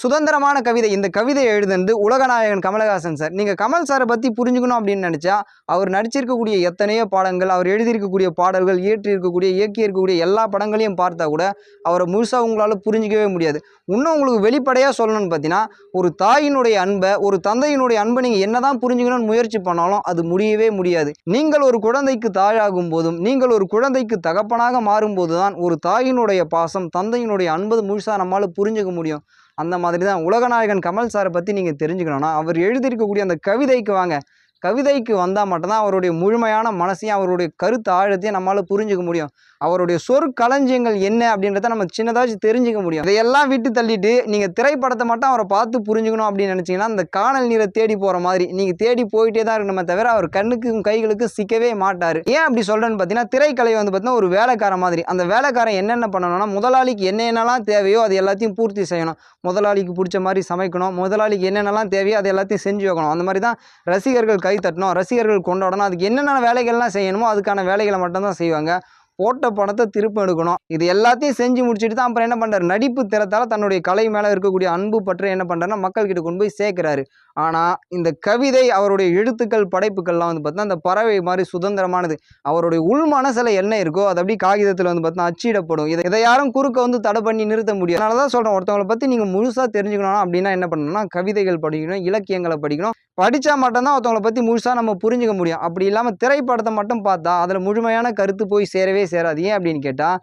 சுதந்திரமான கவிதை இந்த கவிதை எழுதுனது உலகநாயகன் கமலஹாசன் சார். நீங்கள் கமல் சாரை பற்றி புரிஞ்சுக்கணும் அப்படின்னு நினச்சா அவர் நடிச்சிருக்கக்கூடிய எத்தனையோ பாடங்கள் அவர் எழுதியிருக்கக்கூடிய பாடல்கள் இயற்றியிருக்கக்கூடிய இயக்கியிருக்கக்கூடிய எல்லா படங்களையும் பார்த்தா கூட அவரை முழுசாக உங்களால் புரிஞ்சிக்கவே முடியாது. இன்னும் உங்களுக்கு வெளிப்படையாக சொல்லணும்னு பார்த்தீங்கன்னா ஒரு தாயினுடைய அன்பை ஒரு தந்தையினுடைய அன்பை நீங்கள் என்ன தான் புரிஞ்சுக்கணும்னு முயற்சி பண்ணாலும் அது முடியவே முடியாது. நீங்கள் ஒரு குழந்தைக்கு தாயாகும் போதும் நீங்கள் ஒரு குழந்தைக்கு தகப்பனாக மாறும்போது தான் ஒரு தாயினுடைய பாசம் தந்தையினுடைய அன்பது முழுசாக நம்மளால் புரிஞ்சுக்க முடியும். அந்த மாதிரி தான். உலகநாயகன் கமல் சாரை பற்றி நீங்கள் தெரிஞ்சுக்கணும்னா அவர் எழுதியிருக்கக்கூடிய அந்த கவிதைக்கு வாங்க. கவிதைக்கு வந்தால் மட்டும்தான் அவருடைய முழுமையான மனசையும் அவருடைய கருத்து ஆழத்தையும் நம்மளால் புரிஞ்சுக்க முடியும். அவருடைய சொற்களஞ்சியங்கள் என்ன அப்படின்றத நம்ம சின்னதாச்சும் தெரிஞ்சுக்க முடியும். இதையெல்லாம் விட்டு தள்ளிட்டு நீங்கள் திரைப்படத்தை மட்டும் அவரை பார்த்து புரிஞ்சுக்கணும் அப்படின்னு நினச்சிங்கன்னா அந்த காணல் நீரை தேடி போகிற மாதிரி நீங்கள் தேடி போயிட்டே தான் இருக்கணுமே தவிர அவர் கண்ணுக்கும் கைகளுக்கும் சிக்கவே மாட்டார். ஏன் அப்படி சொல்கிறேன்னு பார்த்தீங்கன்னா திரைக்கலை வந்து பார்த்தீங்கன்னா ஒரு வேலைக்காரன் மாதிரி. அந்த வேலைக்காரன் என்னென்ன பண்ணணும்னா முதலாளிக்கு என்னென்னலாம் தேவையோ அது எல்லாத்தையும் பூர்த்தி செய்யணும். முதலாளிக்கு பிடிச்ச மாதிரி சமைக்கணும். முதலாளிக்கு என்னென்னலாம் தேவையோ அது எல்லாத்தையும் செஞ்சு வைக்கணும். அந்த மாதிரி தான் ரசிகர்கள் கை தட்டணும் ரசிகர்கள் கொண்டாடணும் அதுக்கு என்னென்ன வேலைகள்லாம் செய்யணுமோ அதுக்கான வேலைகளை மட்டும்தான் செய்வாங்க. போட்ட பணத்தை திருப்ப எடுக்கணும். இது எல்லாத்தையும் செஞ்சு முடிச்சுட்டு தான் அப்புறம் என்ன பண்ணுறாரு நடிப்பு திறத்தால் தன்னுடைய கலை மேலே இருக்கக்கூடிய அன்பு பற்றி என்ன பண்ணுறாருன்னா மக்கள்கிட்ட கொண்டு போய் சேர்க்குறாரு. ஆனால் இந்த கவிதை அவருடைய எழுத்துக்கள் படைப்புகள்லாம் வந்து பார்த்தீங்கன்னா அந்த பறவை மாதிரி சுதந்திரமானது அவருடைய உள் மனசில் என்ன இருக்கோ அது அப்படியே காகிதத்தில் வந்து பார்த்தீங்கன்னா அச்சிடப்படும். இதை இதை யாரும் குறுக்க வந்து தடை பண்ணி நிறுத்த முடியும் அதனால தான் சொல்கிறேன் ஒருத்தவங்களை பற்றி நீங்கள் முழுசாக தெரிஞ்சுக்கணும் அப்படின்னா என்ன பண்ணணும்னா கவிதைகள் படிக்கணும் இலக்கியங்களை படிக்கணும். படித்தா மட்டும்தான் ஒருத்தவங்களை பற்றி முழுசாக நம்ம புரிஞ்சுக்க முடியும். அப்படி இல்லாமல் திரைப்படத்தை மட்டும் பார்த்தா அதில் முழுமையான கருத்து போய் சேரவே சேராது. ஏன் அப்படின்னு கேட்டால்